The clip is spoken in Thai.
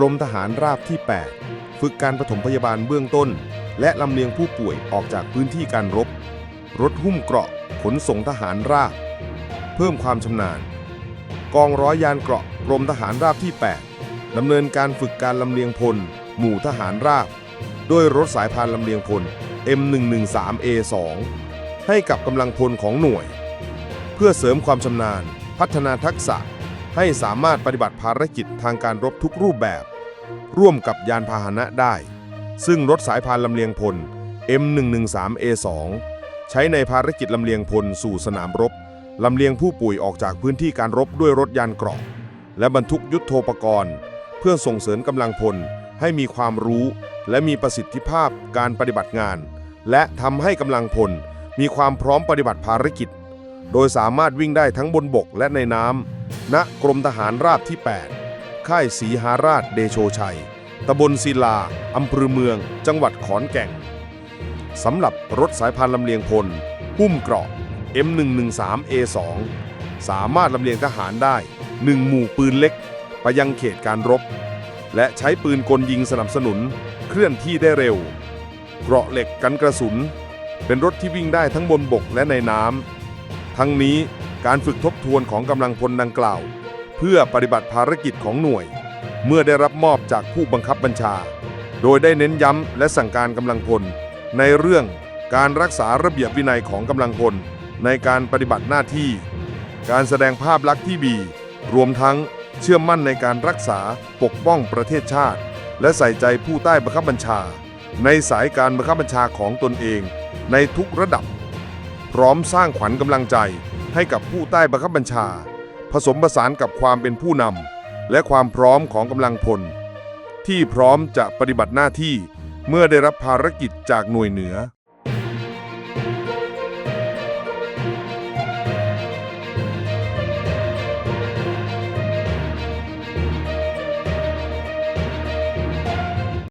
กรมทหารราบที่ 8 ฝึกการปฐมพยาบาลเบื้องต้น และลำเลียงผู้ป่วยออกจากพื้นที่การรบ รถหุ้มเกราะขนส่งทหารราบ เพิ่มความชำนาญ กองร้อยยานเกราะกรมทหารราบที่ 8ดำเนินการฝึกการลำเลียงพล หมู่ทหารราบ ด้วยรถสายพานลำเลียงพล M113A2 ให้กับกำลังพลของหน่วย เพื่อเสริมความชำนาญ พัฒนาทักษะ ให้สามารถปฏิบัติภารกิจทางการรบทุกรูปแบบ ร่วมกับยานพาหนะได้ ซึ่งรถสายพานลำเลียงพล M113A2 ใช้ในภารกิจลำเลียงพลสู่สนามรบลำเลียงผู้ป่วยออกจากพื้นที่การรบด้วยรถยานเกราะ และบรรทุกยุทโธปกรณ์ เพื่อส่งเสริมกำลังพลให้มีความรู้ และมีประสิทธิภาพการปฏิบัติงาน และทำให้กำลังพลมีความพร้อมปฏิบัติภารกิจ โดยสามารถวิ่งได้ทั้งบนบกและในน้ำ ณกรมทหารราบที่ 8 ค่ายศรีหาราชเดโชชัย ตำบลศิลา อำเภอเมือง จังหวัดขอนแก่น สำหรับรถสายพานลำเลียงพล หุ้มเกราะ M113A2 สามารถลำเลียงทหารได้ 1 หมู่ปืนเล็ก ไปยังเขตการรบ และใช้ปืนกลยิงสนับสนุน เคลื่อนที่ได้เร็ว เกราะเหล็กกันกระสุน เป็นรถที่วิ่งได้ทั้งบนบกและในน้ำทั้งนี้ การฝึกทบทวนของกำลังพลดังกล่าว เพื่อปฏิบัติภารกิจของหน่วย เมื่อได้รับมอบจากผู้บังคับบัญชา โดยได้เน้นย้ำและสั่งการกำลังพล ในเรื่องการรักษาระเบียบวินัยของกำลังพล ในการปฏิบัติหน้าที่ การแสดงภาพลักษณ์ที่ดีรวมทั้งเชื่อมั่นในการรักษาปกป้องประเทศชาติ และใส่ใจผู้ใต้บังคับบัญชา ในสายการบังคับบัญชาของตนเอง ในทุกระดับ พร้อมสร้างขวัญกำลังใจ ให้กับผู้ใต้บังคับบัญชา ผสมผสานกับความเป็นผู้นำและความพร้อมของกำลังพล ที่พร้อมจะปฏิบัติหน้าที่เมื่อได้รับภารกิจจากหน่วยเหนือ